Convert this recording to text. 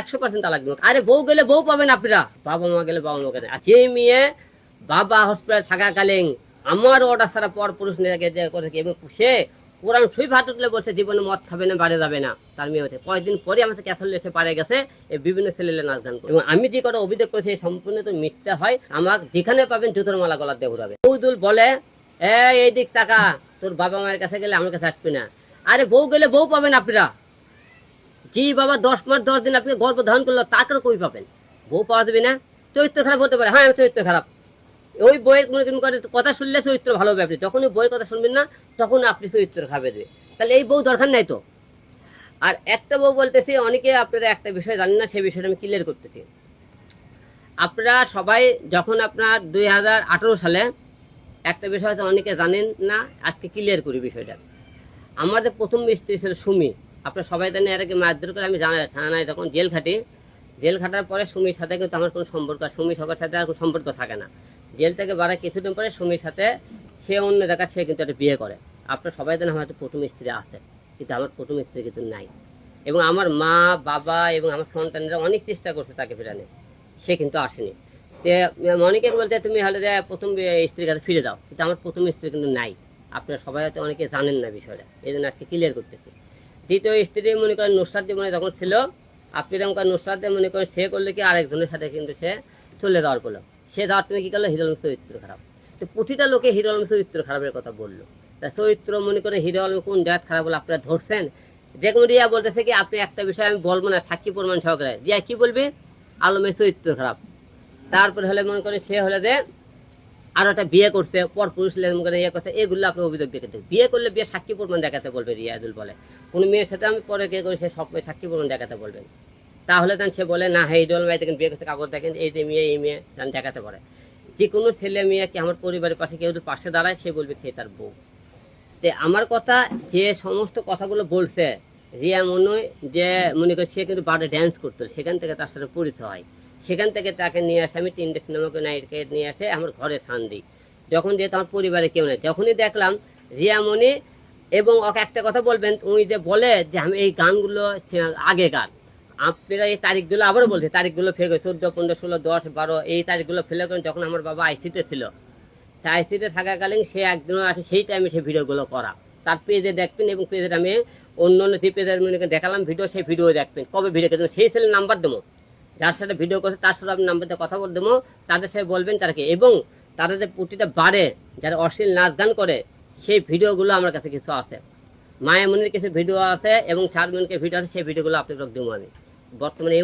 একশো পার্সেন্ট তালাক দিব। আরে বউ গেলে বউ পাবেন আপনারা বাবা মা গেলে বাবা মা গেলে। আর যে মেয়ে বাবা হসপিটাল থাকাকালীন আমার অর্ডার ছাড়া পর পুরুষ নিয়ে করেছে এবং সে কোরআন সুই ভাত উঠলে বলছে, জীবনে মদ খাবে না, বাড়ি যাবে না। তার মেয়ে হচ্ছে কয়েকদিন পরে আমাদের ক্যাথল এসে পারে গেছে, এই বিভিন্ন ছেলেলে নাচ গান। এবং আমি যে কটা অভিযোগ করেছি সম্পূর্ণ তো মিথ্যা হয়। আমার যেখানে পাবেন জুতোর মালা, গলার দিয়ে ঘুরাবে বৌদুল বলে, এই দিক টাকা তোর বাবা মায়ের কাছে গেলে আমার কাছে আসবে না। আরে বউ গেলে বউ পাবেন আপনারা জি বাবা দশ মাস, দশ দিন আপনি গর্ভ ধারণ করল তাকে কই পাবেন? বউ পাওয়া যাবে না। চরিত্র খারাপ হতে পারে। হ্যাঁ আমি চরিত্র খারাপ। ওই বইয়ের মনে করে কথা শুনলে চরিত্র ভালো হবে আপনি। যখন ওই বইয়ের কথা শুনবেন না, তখন আপনি চরিত্র খাবে দেবে তাহলে এই বউ দরকার নাই তো। আর একটা বউ বলতেছি, অনেকে আপনারা একটা বিষয় জানেন না, সেই বিষয়টা আমি ক্লিয়ার করতেছি। আপনারা সবাই যখন আপনার দুই হাজার আঠেরো সালে একটা বিষয় হয়তো অনেকে জানেন না, আজকে ক্লিয়ার করি বিষয়টা। আমার যে প্রথম স্ত্রী ছিল সুমি। আপনারা সবাই জানেন এর মারধর করে? আমি জানা থানায় যখন জেল খাটি, জেল খাটার পরে সুমির সাথে কিন্তু আমার কোনো সম্পর্ক আর সুমি সবার সাথে আর কোনো সম্পর্ক থাকে না। জেল থেকে বাড়া কিছুদিন পরে সুমির সাথে সে অন্য জায়গা সে কিন্তু একটা বিয়ে করে। আপনার সবাই জানেন আমার প্রথম স্ত্রী আছে, কিন্তু আমার প্রথম স্ত্রী কিন্তু নাই। এবং আমার মা, বাবা এবং আমার সন্তানরা অনেক চেষ্টা করছে তাকে ফেরানে সে কিন্তু আসেনি। তে অনেকে বলতে, তুমি হলে যে প্রথম স্ত্রীর কাছে ফিরে যাও। কিন্তু আমার প্রথম স্ত্রী কিন্তু নাই। আপনারা সবাই হয়তো অনেকে জানেন না বিষয়টা। এই জন্য আজকে ক্লিয়ার করতেছি। দ্বিতীয় স্ত্রী মনে করেন নুসরাত জীবনে যখন ছিল আপনি যেমন নুসরাত দিয়ে মনে করেন সে করলে কি আরেকজনের সাথে কিন্তু সে চলে যাওয়ার করল সে যাওয়ার তুমি কি করল? হিরো আলম চরিত্র খারাপ। তো প্রতিটা লোকে হিরো আলম চরিত্র খারাপের কথা বলল। তা চরিত্র মনে করেন হিরো আলম কোন জায়গা খারাপ বলে আপনারা ধরছেন? কোনো রিয়া বলতেছে কি, আপনি একটা বিষয় আমি বলব না, সাক্ষী প্রমাণ সহকারে। রিয়া কি বলবে? আলমের চরিত্র খারাপ। তারপরে হলে মনে করে সে হলে যে আর একটা বিয়ে করছে, পর পুরুষ করে ইয়ে করছে, এগুলো আপনি অভিযোগ দেখেছেন বিয়ে করলে বিয়ে সাক্ষী প্রমাণ দেখাতে বলবে, রিয়াজুল বলে। কোনো মেয়ের সাথে আমি পরে কে করি সে সব সাক্ষী প্রমাণ দেখাতে বলবেন তাহলে তখন সে বলে, না হ্যাঁ ইডল ভাই, দেখেন বিয়ে করতে কাগজ দেখেন, এই যে মেয়ে, এই মেয়ে তখন দেখাতে পারে। যে কোনো ছেলে মেয়ে কি আমার পরিবারের পাশে, কেউ পাশে দাঁড়ায়, সে বলবে সে তার বউ। তে আমার কথা, যে সমস্ত কথাগুলো বলছে, রিয়া মনে যে, মনে করে সে কিন্তু বারে ড্যান্স করতো, সেখান থেকে তার সাথে পরিচয় হয়। সেখান থেকে তাকে নিয়ে আসে, আমি তিনটে সিনেমাকে নাইটকে নিয়ে আসে, আমার ঘরে স্থান দিই। যখন যেহেতু আমার পরিবারে কেউ নেই যখনই দেখলাম রিয়া মনি এবং ওকে একটা কথা বলবেন, উনি যে বলে যে আমি এই গানগুলো সে- আগেকার আপনারা এই তারিখগুলো আবারও বলছে, তারিখগুলো ফেলে চোদ্দ, পনেরো, ষোলো, দশ, বারো, এই তারিখগুলো ফেলে করেন যখন আমার বাবা আইসিতে ছিল। সে আইসিতে থাকাকালীন সে একদিনও আসে, সেই টাইমে সে ভিডিওগুলো করা। তার পেজে দেখবেন এবং পেজের আমি অন্য অন্য যে পেজের দেখালাম ভিডিও সেই ভিডিও দেখবেন। কবে ভিডিও করবেন সেই ছেলে নাম্বার দেবো। যার সাথে ভিডিও করছে, তার সাথে আপনি নাম্বার দিয়ে কথা বলে দেবো। তাদের সাথে বলবেন তাদেরকে এবং তারা যে প্রতিটা বাড়ে যারা অশ্লীল নাচ গান করে, সেই ভিডিওগুলো আমার কাছে কিছু আছে। মায়ামনির কিছু ভিডিও আছে এবং শারমিনকে ভিডিও আছে, সেই ভিডিওগুলো আপনাকে দেবো আমি। বর্তমানে